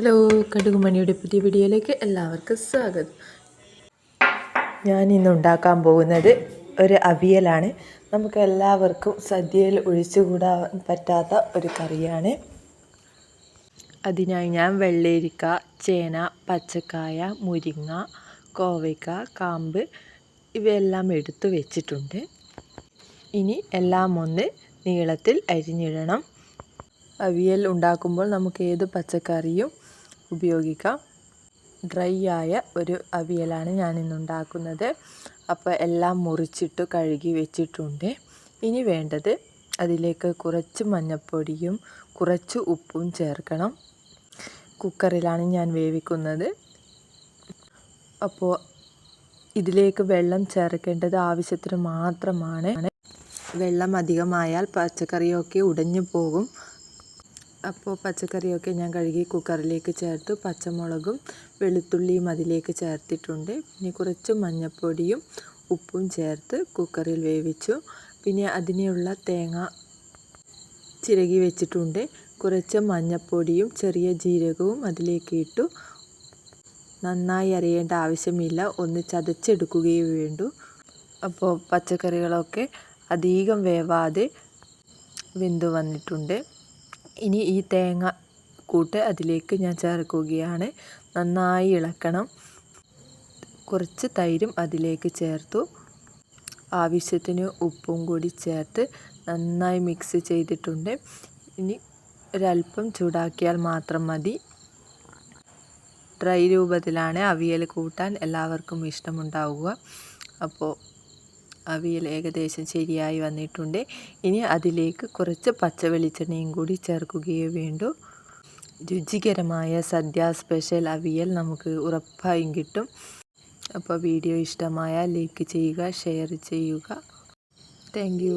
Hello കടുകുമണിയുടെ പുതിയ വീഡിയോയിലേക്ക് എല്ലാവർക്കും സ്വാഗതം. ഞാൻ ഇന്ന് ഉണ്ടാക്കാൻ പോകുന്നത് ഒരു അവിയലാണ്. നമുക്ക് എല്ലാവർക്കും സദ്യയിൽ ഒഴിച്ചുകൂടാൻ പറ്റാത്ത ഒരു കറിയാണ്. അതിനായി ഞാൻ വെള്ളരിക്ക ചേന പച്ചക്കായ മുരിങ്ങ കോവയ്ക്ക കാമ്പ് ഇവയെല്ലാം എടുത്തു വെച്ചിട്ടുണ്ട്. ഇനി എല്ലാം ഒന്ന് നീളത്തിൽ അരിഞ്ഞിടണം. അവിയൽ ഉണ്ടാക്കുമ്പോൾ നമുക്ക് ഏത് പച്ചക്കറിയും ഉപയോഗിക്കാം. ഡ്രൈ ആയ ഒരു അവിയലാണ് ഉണ്ടാക്കുന്നത്. അപ്പോൾ എല്ലാം മുറിച്ചിട്ട് കഴുകി വെച്ചിട്ടുണ്ട്. ഇനി വേണ്ടത് അതിലേക്ക് കുറച്ച് മഞ്ഞൾപ്പൊടിയും കുറച്ച് ഉപ്പും ചേർക്കണം. കുക്കറിലാണ് ഞാൻ വേവിക്കുന്നത്. അപ്പോൾ ഇതിലേക്ക് വെള്ളം ചേർക്കേണ്ടത് ആവശ്യത്തിന് മാത്രമാണ്. വെള്ളം അധികമായാൽ പച്ചക്കറിയൊക്കെ ഉടഞ്ഞു പോകും. അപ്പോൾ പച്ചക്കറിയൊക്കെ ഞാൻ കഴുകി കുക്കറിലേക്ക് ചേർത്ത്. പച്ചമുളകും വെളുത്തുള്ളിയും അതിലേക്ക് ചേർത്തിട്ടുണ്ട്. പിന്നെ കുറച്ച് മഞ്ഞൾപ്പൊടിയും ഉപ്പും ചേർത്ത് കുക്കറിൽ വേവിച്ചു. പിന്നെ അതിനെയുള്ള തേങ്ങ ചിരകി വെച്ചിട്ടുണ്ട്. കുറച്ച് മഞ്ഞൾപ്പൊടിയും ചെറിയ ജീരകവും അതിലേക്ക് ഇട്ടു. നന്നായി അറിയേണ്ട ആവശ്യമില്ല. ഒന്ന് ചതച്ചെടുക്കുകയേ വേണ്ടു. അപ്പോൾ പച്ചക്കറികളൊക്കെ അധികം വേവാതെ വെന്തു വന്നിട്ടുണ്ട്. ഇനി ഈ തേങ്ങ കൂട്ട് അതിലേക്ക് ഞാൻ ചേർക്കുകയാണ്. നന്നായി ഇളക്കണം. കുറച്ച് തൈരും അതിലേക്ക് ചേർത്തു. ആവശ്യത്തിന് ഉപ്പും കൂടി ചേർത്ത് നന്നായി മിക്സ് ചെയ്തിട്ടുണ്ട്. ഇനി ഒരല്പം ചൂടാക്കിയാൽ മാത്രം മതി. ഡ്രൈ രൂപത്തിലാണ് അവിയൽ കൂട്ടാൻ എല്ലാവർക്കും ഇഷ്ടമുണ്ടാവുക. അപ്പോൾ അവിയൽ ഏകദേശം ശരിയായി വന്നിട്ടുണ്ട്. ഇനി അതിലേക്ക് കുറച്ച് പച്ച വെളിച്ചെണ്ണയും കൂടി ചേർക്കുകയേ വേണ്ടൂ. രുചികരമായ സദ്യ സ്പെഷ്യൽ അവിയൽ നമുക്ക് ഉറപ്പായും കിട്ടും. അപ്പോൾ വീഡിയോ ഇഷ്ടമായാൽ ലൈക്ക് ചെയ്യുക ഷെയർ ചെയ്യുക. താങ്ക്